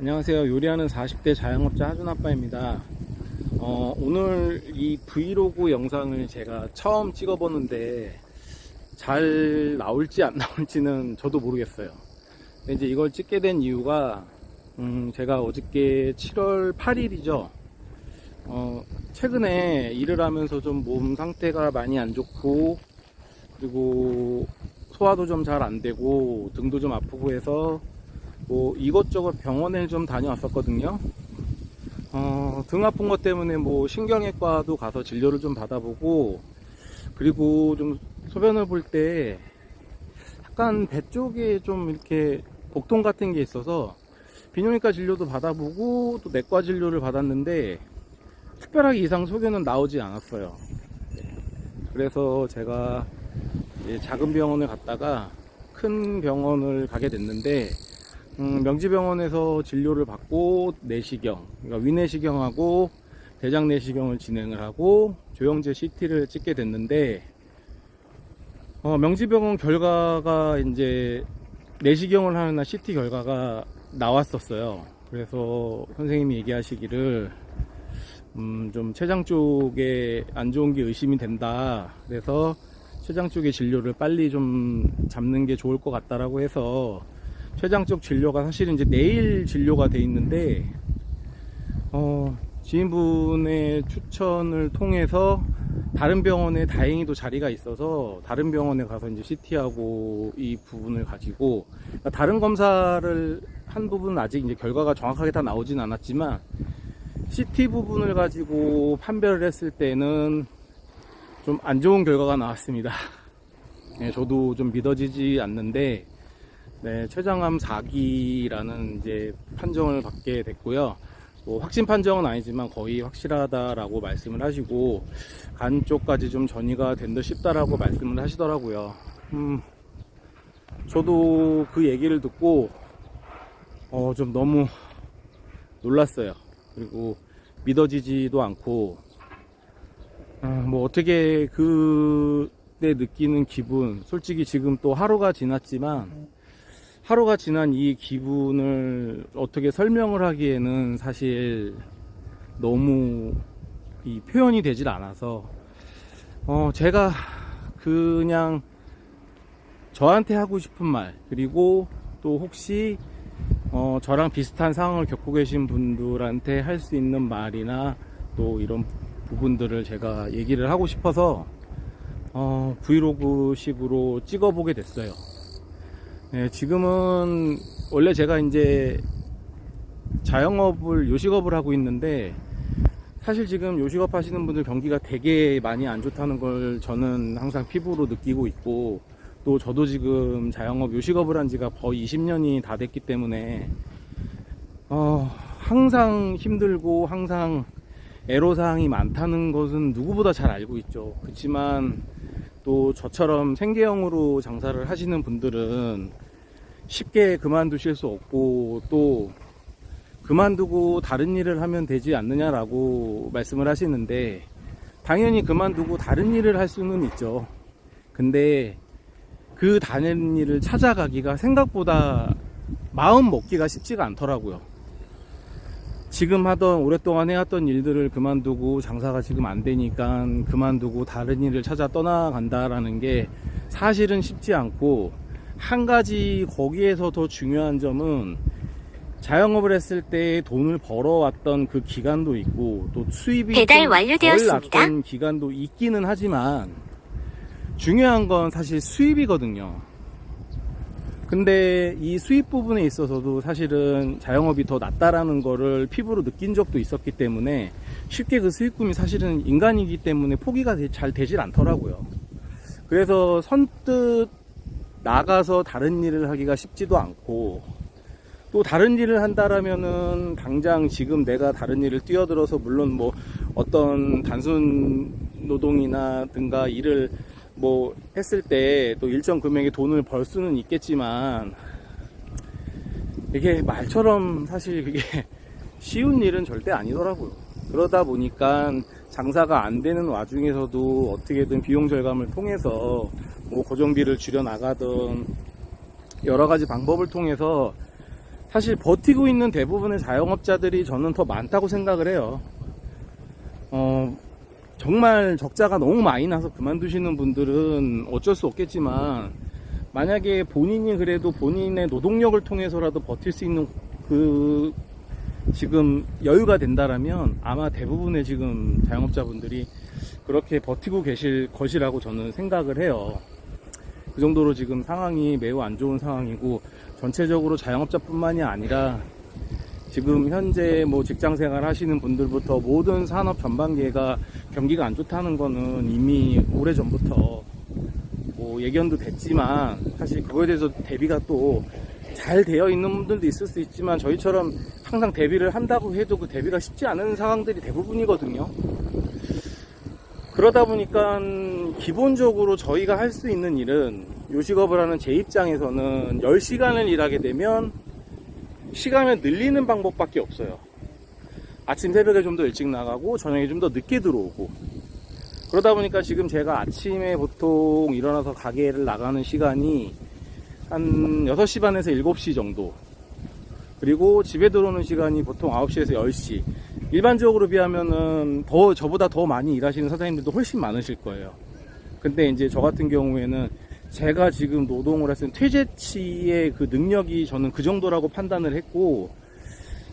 안녕하세요. 요리하는 40대 자영업자 하준 아빠입니다. 어, 오늘 이 브이로그 영상을 제가 처음 찍어보는데 잘 나올지 안 나올지는 저도 모르겠어요. 이제 이걸 찍게 된 이유가 음, 제가 어저께 7월 8일이죠. 어, 최근에 일을 하면서 좀 몸 상태가 많이 안 좋고 그리고 소화도 좀 잘 안 되고 등도 좀 아프고 해서 뭐 이것저것 병원에 좀 다녀왔었거든요. 어, 등 아픈 것 때문에 뭐 신경외과도 가서 진료를 좀 받아보고 그리고 좀 소변을 볼 때 약간 배 쪽에 좀 이렇게 복통 같은 게 있어서 비뇨기과 진료도 받아보고 또 내과 진료를 받았는데 특별하게 이상 소견은 나오지 않았어요. 네. 그래서 제가 작은 병원을 갔다가 큰 병원을 가게 됐는데 음, 명지병원에서 진료를 받고 내시경, 그러니까 위내시경하고 대장 내시경을 진행을 하고 조영제 CT를 찍게 됐는데 어, 명지병원 결과가 이제 내시경을 하는 날 CT 결과가 나왔었어요. 그래서 선생님이 얘기하시기를 음, 좀 췌장 쪽에 안 좋은 게 의심이 된다. 그래서 췌장 쪽의 진료를 빨리 좀 잡는 게 좋을 것 같다라고 해서 췌장 쪽 진료가 사실은 이제 내일 진료가 돼 있는데 어, 지인분의 추천을 통해서 다른 병원에 다행히도 자리가 있어서 다른 병원에 가서 이제 CT하고 이 부분을 가지고 그러니까 다른 검사를 한 부분은 아직 이제 결과가 정확하게 다 나오진 않았지만 CT 부분을 가지고 판별을 했을 때는 좀 안 좋은 결과가 나왔습니다. 네, 저도 좀 믿어지지 않는데 네, 췌장암 4기라는 이제 판정을 받게 됐고요. 뭐 확신 판정은 아니지만 거의 확실하다라고 말씀을 하시고 간 쪽까지 좀 전이가 된듯 싶다라고 말씀을 하시더라고요. 음, 저도 그 얘기를 듣고 어, 좀 너무 놀랐어요. 그리고 믿어지지도 않고 아, 뭐 어떻게 그때 느끼는 기분 솔직히 지금 또 하루가 지났지만 하루가 지난 이 기분을 어떻게 설명을 하기에는 사실 너무 이 표현이 되질 않아서 어 제가 그냥 저한테 하고 싶은 말 그리고 또 혹시 어 저랑 비슷한 상황을 겪고 계신 분들한테 할 수 있는 말이나 또 이런 부분들을 제가 얘기를 하고 싶어서 어 브이로그 식으로 찍어보게 됐어요. 네, 지금은 원래 제가 이제 자영업을 요식업을 하고 있는데 사실 지금 요식업 하시는 분들 경기가 되게 많이 안 좋다는 걸 저는 항상 피부로 느끼고 있고 또 저도 지금 자영업 요식업을 한 지가 거의 20년이 다 됐기 때문에 어, 항상 힘들고 항상 애로사항이 많다는 것은 누구보다 잘 알고 있죠. 그렇지만 또 저처럼 생계형으로 장사를 하시는 분들은 쉽게 그만두실 수 없고 또 그만두고 다른 일을 하면 되지 않느냐라고 말씀을 하시는데 당연히 그만두고 다른 일을 할 수는 있죠. 근데 그 다른 일을 찾아가기가 생각보다 마음 먹기가 쉽지가 않더라고요. 지금 하던 오랫동안 해왔던 일들을 그만두고 장사가 지금 안 되니까 그만두고 다른 일을 찾아 떠나간다라는 게 사실은 쉽지 않고 한 가지 거기에서 더 중요한 점은 자영업을 했을 때 돈을 벌어왔던 그 기간도 있고 또 수입이 배달 좀 완료되었습니다. 기간도 있기는 하지만 중요한 건 사실 수입이거든요. 근데 이 수입 부분에 있어서도 사실은 자영업이 더 낫다라는 거를 피부로 느낀 적도 있었기 때문에 쉽게 그 수입금이 사실은 인간이기 때문에 포기가 되- 잘 되질 않더라고요. 그래서 선뜻 나가서 다른 일을 하기가 쉽지도 않고 또 다른 일을 한다라면은 당장 지금 내가 다른 일을 뛰어들어서 물론 뭐 어떤 단순 노동이나든가 일을 뭐 했을 때 또 일정 금액의 돈을 벌 수는 있겠지만 이게 말처럼 사실 그게 쉬운 일은 절대 아니더라고요. 그러다 보니까 장사가 안 되는 와중에서도 어떻게든 비용 절감을 통해서 뭐 고정비를 줄여 나가든 여러 가지 방법을 통해서 사실 버티고 있는 대부분의 자영업자들이 저는 더 많다고 생각을 해요. 어, 정말 적자가 너무 많이 나서 그만두시는 분들은 어쩔 수 없겠지만 만약에 본인이 그래도 본인의 노동력을 통해서라도 버틸 수 있는 그 지금 여유가 된다라면 아마 대부분의 지금 자영업자분들이 그렇게 버티고 계실 것이라고 저는 생각을 해요. 그 정도로 지금 상황이 매우 안 좋은 상황이고 전체적으로 자영업자뿐만이 아니라 지금 현재 뭐 직장 생활 하시는 분들부터 모든 산업 전반기가 경기가 안 좋다는 거는 이미 오래 전부터 뭐 예견도 됐지만 사실 그거에 대해서 대비가 또 잘 되어 있는 분들도 있을 수 있지만 저희처럼 항상 대비를 한다고 해도 그 대비가 쉽지 않은 상황들이 대부분이거든요. 그러다 보니까 기본적으로 저희가 할 수 있는 일은 요식업을 하는 제 입장에서는 10시간을 일하게 되면 시간을 늘리는 방법밖에 없어요. 아침 새벽에 좀 더 일찍 나가고 저녁에 좀 더 늦게 들어오고. 그러다 보니까 지금 제가 아침에 보통 일어나서 가게를 나가는 시간이 한 6시 반에서 7시 정도. 그리고 집에 들어오는 시간이 보통 9시에서 10시. 일반적으로 비하면은 더 저보다 더 많이 일하시는 사장님들도 훨씬 많으실 거예요. 근데 이제 저 같은 경우에는 제가 지금 노동을 했을 때 퇴재치의 그 능력이 저는 그 정도라고 판단을 했고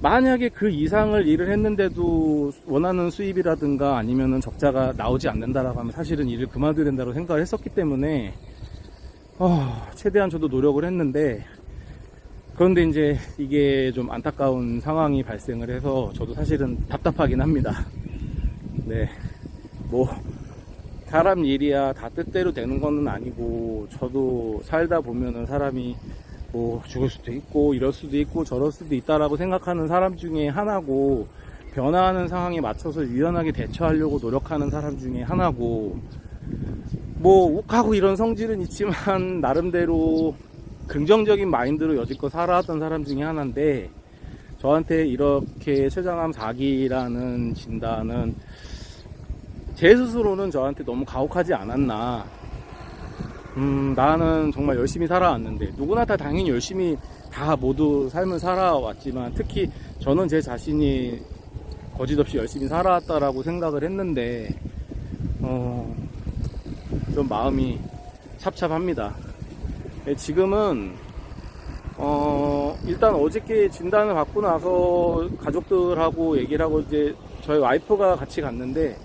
만약에 그 이상을 일을 했는데도 원하는 수입이라든가 아니면은 적자가 나오지 않는다라고 하면 사실은 일을 그만둬야 된다고 생각을 했었기 때문에 어, 최대한 저도 노력을 했는데 그런데 이제 이게 좀 안타까운 상황이 발생을 해서 저도 사실은 답답하긴 합니다. 네. 뭐 사람 일이야 다 뜻대로 되는 거는 아니고 저도 살다 보면은 사람이 뭐 죽을 수도 있고 이럴 수도 있고 저럴 수도 있다라고 생각하는 사람 중에 하나고 변화하는 상황에 맞춰서 유연하게 대처하려고 노력하는 사람 중에 하나고 뭐 욱하고 이런 성질은 있지만 나름대로 긍정적인 마인드로 여지껏 살아왔던 사람 중에 하나인데 저한테 이렇게 췌장암 4기라는 진단은 제 스스로는 저한테 너무 가혹하지 않았나 음, 나는 정말 열심히 살아왔는데 누구나 다 당연히 열심히 다 모두 삶을 살아왔지만 특히 저는 제 자신이 거짓없이 열심히 살아왔다라고 생각을 했는데 어, 좀 마음이 찹찹합니다. 네, 지금은 어, 일단 어저께 진단을 받고 나서 가족들하고 얘기를 하고 이제 저희 와이프가 같이 갔는데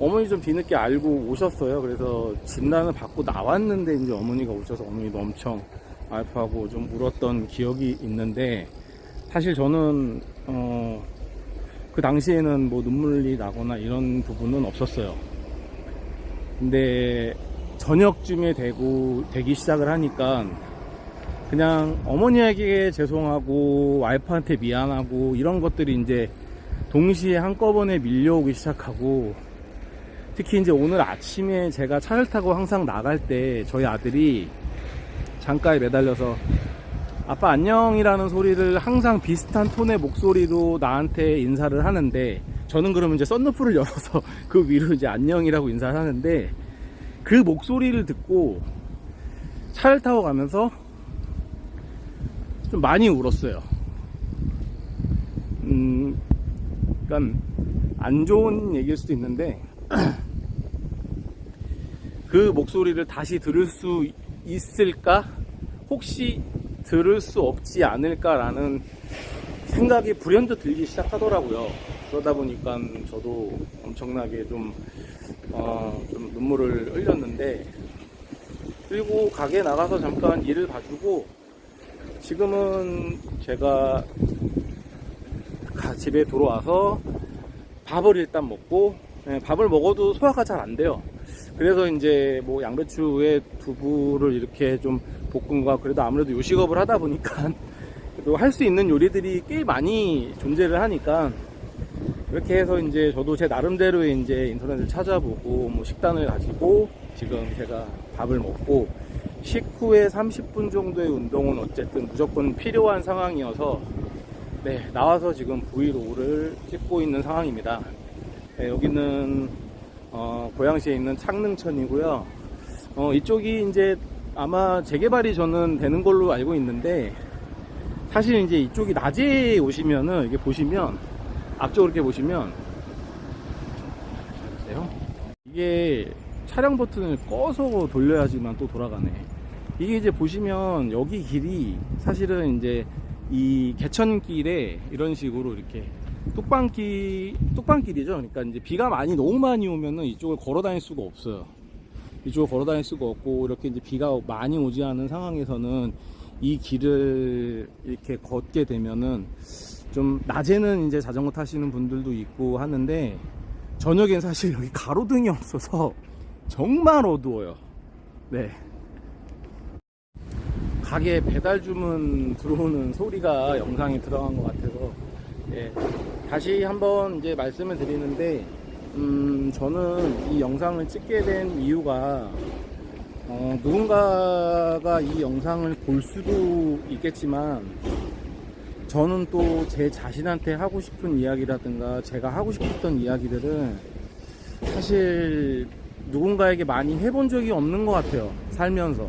어머니 좀 뒤늦게 알고 오셨어요. 그래서 진단을 받고 나왔는데 이제 어머니가 오셔서 어머니도 엄청 와이프하고 좀 울었던 기억이 있는데 사실 저는 어, 그 당시에는 뭐 눈물이 나거나 이런 부분은 없었어요. 근데 저녁쯤에 되고 되기 시작을 하니까 그냥 어머니에게 죄송하고 와이프한테 미안하고 이런 것들이 이제 동시에 한꺼번에 밀려오기 시작하고 특히 이제 오늘 아침에 제가 차를 타고 항상 나갈 때 저희 아들이 창가에 매달려서 아빠 안녕이라는 소리를 항상 비슷한 톤의 목소리로 나한테 인사를 하는데 저는 그러면 이제 썬루프를 열어서 그 위로 이제 안녕이라고 인사를 하는데 그 목소리를 듣고 차를 타고 가면서 좀 많이 울었어요. 음, 그러니까 안 좋은 얘기일 수도 있는데 그 목소리를 다시 들을 수 있을까? 혹시 들을 수 없지 않을까라는 생각이 불현듯 들기 시작하더라고요. 그러다 보니까 저도 엄청나게 좀, 어, 좀 눈물을 흘렸는데, 그리고 가게 나가서 잠깐 일을 봐주고, 지금은 제가 가- 집에 들어와서 밥을 일단 먹고, 예, 밥을 먹어도 소화가 잘 안 돼요. 그래서 이제 뭐 양배추에 두부를 이렇게 좀 볶음과 그래도 아무래도 요식업을 하다 보니까 그래도 할 수 있는 요리들이 꽤 많이 존재를 하니까 이렇게 해서 이제 저도 제 나름대로의 이제 인터넷을 찾아보고 뭐 식단을 가지고 지금 제가 밥을 먹고 식후에 30분 정도의 운동은 어쨌든 무조건 필요한 상황이어서 네, 나와서 지금 브이로그를 찍고 있는 상황입니다. 네, 여기는 어, 고양시에 있는 창릉천이고요. 어, 이쪽이 이제 아마 재개발이 저는 되는 걸로 알고 있는데 사실 이제 이쪽이 낮에 오시면은 이게 보시면 앞쪽으로 이렇게 보시면 보세요. 이게 차량 버튼을 꺼서 돌려야지만 또 돌아가네. 이게 이제 보시면 여기 길이 사실은 이제 이 개천길에 이런 식으로 이렇게 뚝방길 뚝방길이죠. 그러니까 이제 비가 많이 너무 많이 오면은 이쪽을 걸어 다닐 수가 없어요. 이쪽을 걸어 다닐 수가 없고 이렇게 이제 비가 많이 오지 않은 상황에서는 이 길을 이렇게 걷게 되면은 좀 낮에는 이제 자전거 타시는 분들도 있고 하는데 저녁엔 사실 여기 가로등이 없어서 정말 어두워요. 네. 가게 배달 주문 들어오는 소리가 영상에 들어간 것 같아서 예, 다시 한번 이제 말씀을 드리는데 음, 저는 이 영상을 찍게 된 이유가 어, 누군가가 이 영상을 볼 수도 있겠지만 저는 또 제 자신한테 하고 싶은 이야기라든가 제가 하고 싶었던 이야기들은 사실 누군가에게 많이 해본 적이 없는 것 같아요 살면서.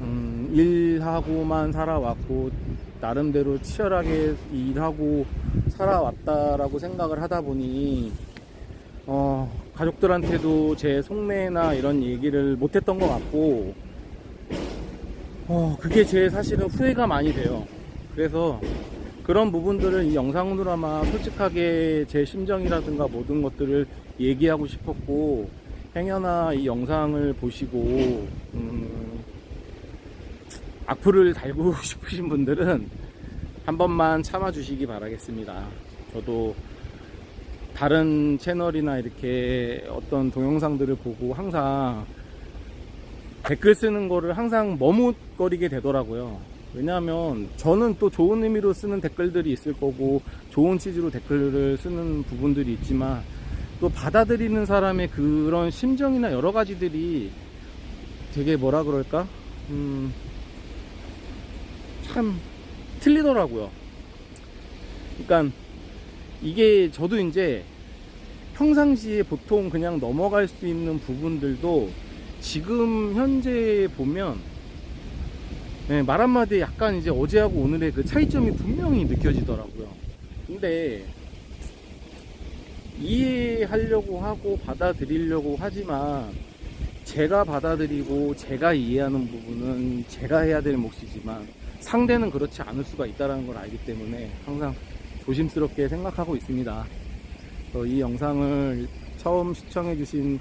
음, 일하고만 살아왔고 나름대로 치열하게 일하고 살아왔다라고 생각을 하다 보니 어, 가족들한테도 제 속내나 이런 얘기를 못했던 것 같고 어, 그게 제 사실은 후회가 많이 돼요. 그래서 그런 부분들을 이 영상으로 아마 솔직하게 제 심정이라든가 모든 것들을 얘기하고 싶었고 행여나 이 영상을 보시고 음, 악플을 달고 싶으신 분들은 한 번만 참아주시기 바라겠습니다. 저도 다른 채널이나 이렇게 어떤 동영상들을 보고 항상 댓글 쓰는 거를 항상 머뭇거리게 되더라고요. 왜냐하면 저는 또 좋은 의미로 쓰는 댓글들이 있을 거고 좋은 취지로 댓글을 쓰는 부분들이 있지만 또 받아들이는 사람의 그런 심정이나 여러 가지들이 되게 뭐라 그럴까? 음, 참 틀리더라고요. 그러니까 이게 저도 이제 평상시에 보통 그냥 넘어갈 수 있는 부분들도 지금 현재 보면 네, 말 한마디에 약간 이제 어제하고 오늘의 그 차이점이 분명히 느껴지더라고요. 근데 이해하려고 하고 받아들이려고 하지만 제가 받아들이고 제가 이해하는 부분은 제가 해야 될 몫이지만 상대는 그렇지 않을 수가 있다는 걸 알기 때문에 항상 조심스럽게 생각하고 있습니다. 이 영상을 처음 시청해주신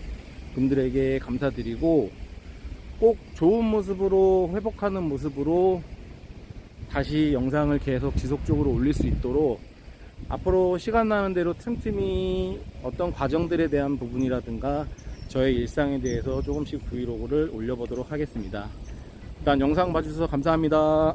분들에게 감사드리고 꼭 좋은 모습으로 회복하는 모습으로 다시 영상을 계속 지속적으로 올릴 수 있도록 앞으로 시간 나는 대로 틈틈이 어떤 과정들에 대한 부분이라든가 저의 일상에 대해서 조금씩 브이로그를 올려보도록 하겠습니다. 일단 영상 봐주셔서 감사합니다.